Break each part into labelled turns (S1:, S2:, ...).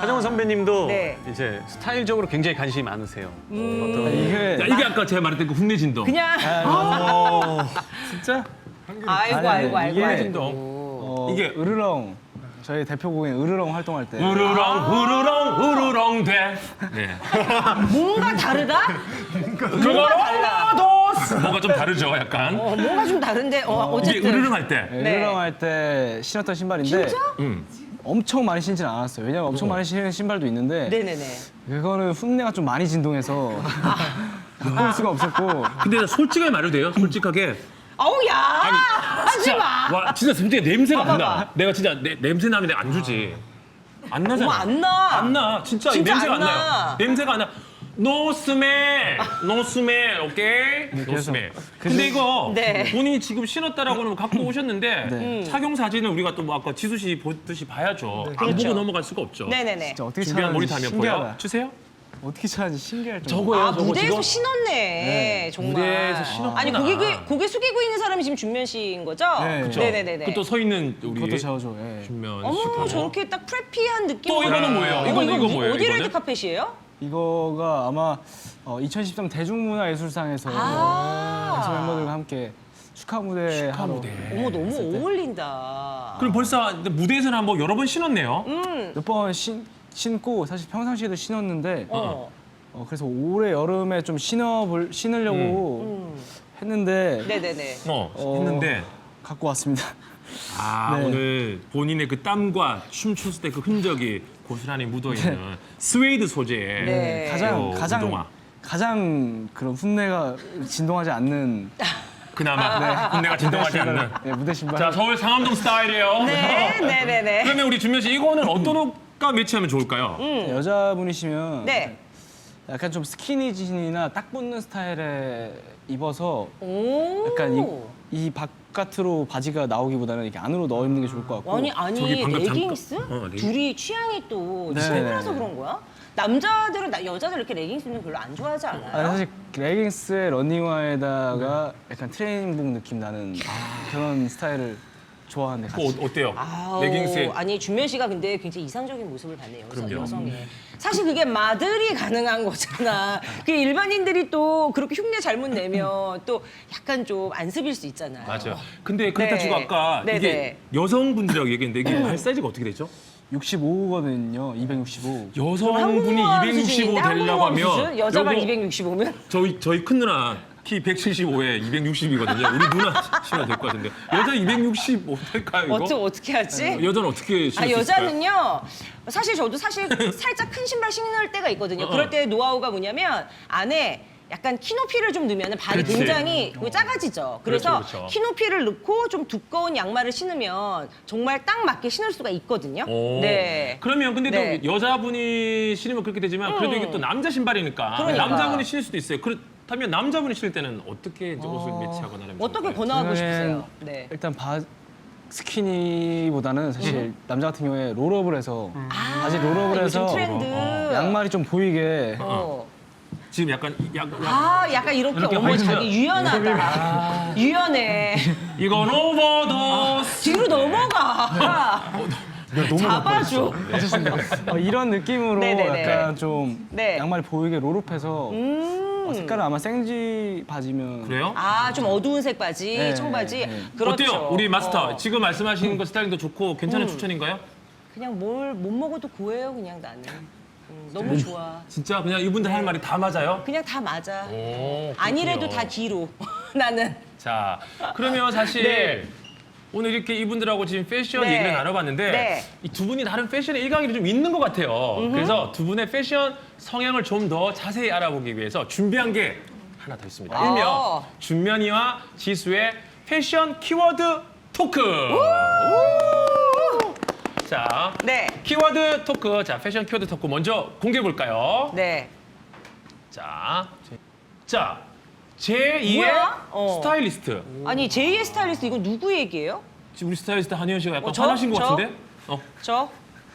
S1: 하정우 선배님도
S2: 네.
S1: 이제 스타일적으로 굉장히 관심이 많으세요.
S3: 이게
S4: 자, 이게 아까 제가 말했던 그 흉내 진동.
S2: 그냥
S3: 진짜
S2: 아이고 아이고 아이고
S3: 이게-
S2: 아이고.
S4: 진동.
S3: 어,
S4: 이게-
S3: 으르렁 저희 대표 곡인 으르렁 활동할 때
S4: 우르렁 우르렁 우르렁 돼. 네.
S2: 뭔가 다르다?
S4: 그거로도 뭔가 좀 다르죠, 약간.
S2: 어, 뭔가 좀 다른데 어,
S4: 이게
S2: 어쨌든
S4: 으르렁 할 때.
S3: 네,
S2: 네.
S3: 으르렁 할 때 신었던 신발인데
S4: 음.
S3: 엄청 많이 신지는 않았어요. 왜냐면 엄청 많이 신는 신발도 있는데
S2: 네네네.
S3: 그거는 흉내가 좀 많이 진동해서 바꿀 수가 없었고
S4: 근데 나 솔직하게 말해도 돼요? 솔직하게.
S2: 아우 야 하지
S4: 진짜,
S2: 마.
S4: 와, 진짜 솔직히 냄새가 안
S2: 봐봐.
S4: 나. 내가 진짜 내, 냄새 나면 내가 안 주지. 안 나잖아.
S2: 어머 안 나.
S4: 안 나. 진짜, 이
S2: 진짜
S4: 냄새가
S2: 안
S4: 안,
S2: 나.
S4: 나요. 냄새가 안 나. No smell. No smell. 오케이? No
S3: 그래서
S4: smell. 근데 이거
S2: 네.
S4: 본인이 지금 신었다라고는 갖고 오셨는데
S3: 네.
S4: 착용 사진을 우리가 또뭐 아까 지수 씨 보듯이 봐야죠. 안
S2: 그렇죠.
S4: 보고 넘어갈 수가 없죠.
S2: 네네네.
S3: 진짜 어떻게
S4: 준비한
S3: 찾았는지
S4: 모니터 화면 보여?
S3: 신기하다.
S4: 주세요.
S3: 어떻게 찾았는지 신기할 정도.
S4: 저거예요,
S2: 아
S4: 저거
S2: 무대에서
S4: 지금?
S2: 신었네 정말.
S4: 무대에서 신었구나.
S2: 아니 고개 그- 고개 숙이고 있는 사람이 지금 준면 씨인 거죠?
S3: 네. 그쵸.
S2: 네네네네.
S4: 그또 서 있는 우리
S3: 그것도 저죠. 예.
S4: 준면
S2: 어머
S4: 씨고.
S2: 저렇게 딱 프레피한 느낌.
S4: 또 이거는 뭐예요?
S2: 어머,
S4: 이거는 이거
S2: 무-
S4: 뭐예요,
S2: 어디
S4: 이거는?
S2: 레드 카펫이에요?
S3: 이거가 아마 어, 2013 대중문화예술상에서
S2: 아.
S3: 가수 멤버들과 함께 축하 무대 하러
S4: 무대.
S2: 어머 너무 어울린다.
S4: 그럼 벌써 무대에서는 한번 여러 번 신었네요.
S2: 음.
S3: 몇 번 신고 사실 평상시에도 신었는데
S2: 어.
S3: 어, 그래서 올해 여름에 좀 신어볼 신으려고
S2: 음.
S3: 했는데
S2: 네네네.
S4: 어,
S3: 어,
S4: 했는데
S3: 갖고 왔습니다.
S4: 아
S3: 네.
S4: 오늘 본인의 그 땀과 춤 췄을 때 그 흔적이 고스란히 묻어 있는 스웨이드 소재의
S2: 네.
S3: 가장
S4: 요
S3: 가장
S4: 운동화.
S3: 가장 그런 흉내가 진동하지 않는
S4: 그나마 hun내가 진동하지 않는.
S3: 네, 무대 신발.
S4: 자 서울 상암동 스타일이에요.
S2: 네, 네 네 네.
S4: 그러면 우리 준면 씨 이거는 어떤 옷과 매치하면 좋을까요?
S3: 여자분이시면
S2: 네.
S3: 약간 좀 스키니진이나 딱 붙는 스타일에 입어서
S2: 오.
S3: 약간 이, 이 바깥으로 바지가 나오기보다는 이렇게 안으로 넣어 입는 게 좋을 것 같고.
S2: 아니 아니
S4: 저기 방금
S2: 레깅스?
S4: 잠깐- 어, 레깅-
S2: 둘이 취향이 또
S3: 네,
S2: 친구라서
S3: 네, 네.
S2: 그런 거야? 남자들은 나, 여자들 이렇게 레깅스는 별로 안 좋아하지 않아요?
S3: 아니, 사실 레깅스에 러닝화에다가 약간 트레이닝복 느낌 나는 그런 스타일을 좋아하는데 같이.
S4: 어, 어때요?
S2: 아우,
S4: 레깅스에
S2: 아니 준면 씨가 근데 굉장히 이상적인 모습을 봤네요. 여성,
S4: 그럼요.
S2: 여성의. 사실 그게 마들이 가능한 거잖아. 그 일반인들이 또 그렇게 흉내 잘못 내면 또 약간 좀 안습일 수 있잖아요.
S4: 맞아요. 근데 그렇다
S2: 네.
S4: 치고 아까
S2: 네,
S4: 이게
S2: 네.
S4: 여성분들이라고 얘기했는데 이게 발 사이즈가 어떻게 되죠?
S3: 65거든요. 265.
S4: 여성분이
S2: 한국어
S4: 265
S2: 수준인데?
S4: 되려고
S2: 수준?
S4: 하면 요거
S2: 265면
S4: 저희 저희 큰 누나 키 175에 260이거든요. 우리 누나 신어도 될 것 같은데 여자 265 될까요 이거?
S2: 어떻게 어떻게 하지?
S4: 여자는 어떻게 신을
S2: 아
S4: 수 있을까요?
S2: 여자는요 사실 저도 사실 살짝 큰 신발 신을 때가 있거든요.
S4: 어.
S2: 그럴 때 노하우가 뭐냐면 안에 약간 키높이를 좀 넣으면 발이
S4: 그렇지.
S2: 굉장히 작아지죠. 그래서
S4: 그렇죠, 그렇죠.
S2: 키높이를 넣고 좀 두꺼운 양말을 신으면 정말 딱 맞게 신을 수가 있거든요.
S4: 오.
S2: 네.
S4: 그러면 근데
S2: 네.
S4: 또 여자분이 신으면 그렇게 되지만 그래도 이게 또 남자 신발이니까
S2: 그러니까.
S4: 남자분이 신을 수도 있어요. 그 렇다면 남자분이 신을 때는 어떻게 이제 옷을 매치하거나 하면
S2: 어떻게
S4: 좋을까요?
S2: 권하고
S3: 저는
S2: 싶으세요? 네.
S3: 일단 바 스키니보다는 사실 남자 같은 경우에 롤업을 해서 바지 롤업을
S2: 아, 요즘
S3: 해서
S2: 트렌드.
S3: 양말이 좀 보이게
S2: 어.
S4: 지금 약간 약, 약
S2: 아, 약간 이렇게,
S4: 이렇게
S2: 어머 자기 유연하다. 유연해.
S4: 이건 오버도스
S2: 뒤로 넘어가. 잡아줘.
S3: 어, 이런 느낌으로
S2: 네네네.
S3: 약간 좀
S2: 네.
S3: 양말이 보이게 롤업해서
S2: 음.
S3: 어, 색깔은 아마 생지 바지면
S4: 그래요?
S2: 아, 좀 어두운 색 바지,
S3: 네,
S2: 청바지.
S3: 네.
S2: 그렇죠.
S4: 어때요? 우리 마스터
S2: 어.
S4: 지금 말씀하신 거 스타일링도 좋고 괜찮은
S2: 음.
S4: 추천인가요?
S2: 그냥 뭘 못 먹어도 고해요, 그냥 나는. 음, 너무 좋아.
S4: 진짜 그냥 이분들 할 말이 다 맞아요?
S2: 그냥 다 맞아.
S4: 오,
S2: 아니래도. 다 뒤로. 나는.
S4: 자, 그러면 사실
S2: 네.
S4: 오늘 이렇게 이분들하고 지금 패션
S2: 네.
S4: 얘기를 나눠봤는데
S2: 네.
S4: 이 두 분이 다른 패션의 일강이 좀 있는 것 같아요. 그래서 두 분의 패션 성향을 좀 더 자세히 알아보기 위해서 준비한 게 하나 더 있습니다.
S2: 아.
S4: 일명 준면이와 지수의 패션 키워드 토크. 자,
S2: 네.
S4: 키워드 토크. 자, 패션 키워드 토크 먼저 공개해 볼까요?
S2: 네.
S4: 자, 자, 제2의
S2: 뭐야? 어.
S4: 스타일리스트.
S2: 아니, 제2의 스타일리스트 이건 누구 얘기예요?
S4: 지금 우리 스타일리스트 한현 씨가 약간
S2: 어, 저?
S4: 화나신 것
S2: 저?
S4: 같은데? 어.
S2: 저?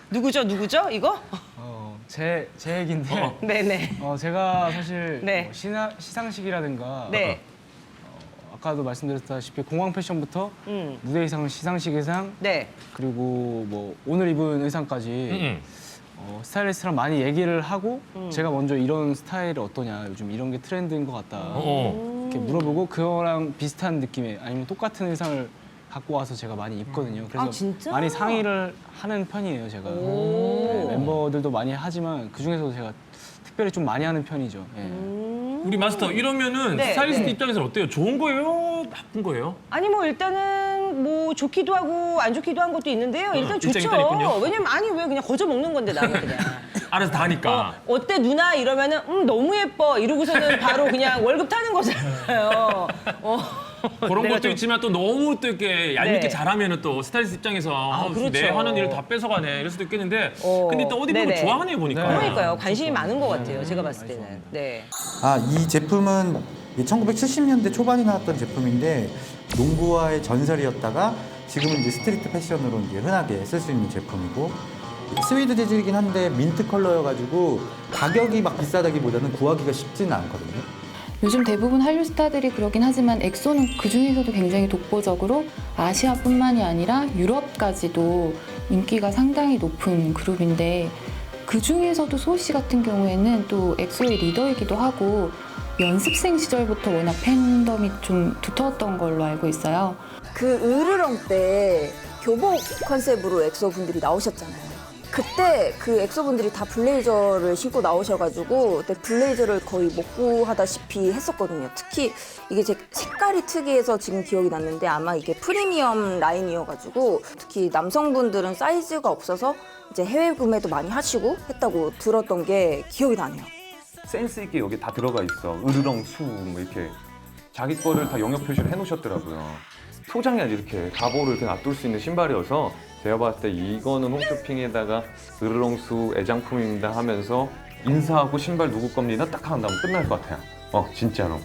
S2: 누구죠, 누구죠, 이거?
S3: 어, 제, 제 얘기인데
S4: 어.
S2: 네네.
S3: 어, 제가 사실
S2: 네.
S3: 뭐 시나, 시상식이라든가
S2: 네.
S3: 아까도 말씀드렸다시피 공항 패션부터
S2: 음.
S3: 무대 의상, 시상식 의상
S2: 네.
S3: 그리고 뭐 오늘 입은 의상까지
S4: 음,
S3: 어, 스타일리스트랑 많이 얘기를 하고
S2: 음.
S3: 제가 먼저 이런 스타일이 어떠냐 요즘 이런 게 트렌드인 것 같다
S4: 어.
S3: 이렇게 물어보고 그거랑 비슷한 느낌의 아니면 똑같은 의상을 갖고 와서 제가 많이 입거든요. 그래서
S2: 아, 진짜?
S3: 많이 상의를 하는 편이에요, 제가.
S2: 오.
S3: 네, 멤버들도 많이 하지만 그 중에서도 제가 특별히 좀 많이 하는 편이죠. 예.
S4: 우리 마스터 이러면은
S2: 네,
S4: 스타일리스트
S2: 네.
S4: 입장에서는 어때요? 좋은 거예요? 나쁜 거예요?
S2: 아니 뭐 일단은 뭐 좋기도 하고 안 좋기도 한 것도 있는데요. 일단
S4: 일장
S2: 좋죠.
S4: 일단이군요.
S2: 왜냐면 아니 왜 그냥 거저 먹는 건데 나는 그냥.
S4: 알아서 다 하니까.
S2: 어, 어때 누나 이러면은 음 너무 예뻐 이러고서는 바로 그냥 월급 타는 거잖아요. 어.
S4: 그런
S2: 내가
S4: 것도
S2: 좀-
S4: 있지만 또 너무 또 이렇게 얄밉게
S2: 네.
S4: 잘하면은 또 스타일리스트 입장에서 어,
S2: 그렇죠.
S4: 내 하는 일을 다 뺏어가네 이럴 수도 있겠는데
S2: 어,
S4: 근데 또 어디 보면
S2: 네네.
S4: 좋아하네요 보니까.
S3: 네.
S2: 그러니까요. 관심이 많은 것 같아요. 제가 봤을 때는. 네.
S5: 아, 이 제품은 1970년대 초반에 나왔던 제품인데 농구화의 전설이었다가 지금은 이제 스트리트 패션으로 이제 흔하게 쓸 수 있는 제품이고 스웨이드 재질이긴 한데 민트 컬러여가지고 가격이 막 비싸다기보다는 구하기가 쉽지는 않거든요.
S6: 요즘 대부분 한류 스타들이 그러긴 하지만 엑소는 그 중에서도 굉장히 독보적으로 아시아뿐만이 아니라 유럽까지도 인기가 상당히 높은 그룹인데 그 중에서도 소희 씨 같은 경우에는 또 엑소의 리더이기도 하고 연습생 시절부터 워낙 팬덤이 좀 두터웠던 걸로 알고 있어요.
S7: 그 으르렁 때 교복 컨셉으로 엑소 분들이 나오셨잖아요. 그때 그 엑소 분들이 다 블레이저를 신고 나오셔가지고 그때 블레이저를 거의 먹구하다시피 했었거든요. 특히 이게 제 색깔이 특이해서 지금 기억이 났는데 아마 이게 프리미엄 라인이어가지고 특히 남성분들은 사이즈가 없어서 이제 해외 구매도 많이 하시고 했다고 들었던 게 기억이 나네요.
S8: 센스 있게 여기 다 들어가 있어. 으르렁 수, 뭐 이렇게 자기 거를 다 영역 표시를 해놓으셨더라고요. 소장이 아니라 이렇게 가보를 이렇게 놔둘 수 있는 신발이어서 제가 봤을 때 이거는 홈쇼핑에다가 으르렁 수 애장품입니다 하면서 인사하고 신발 누구 겁니다 딱 나면 끝날 것 같아요. 어 진짜로.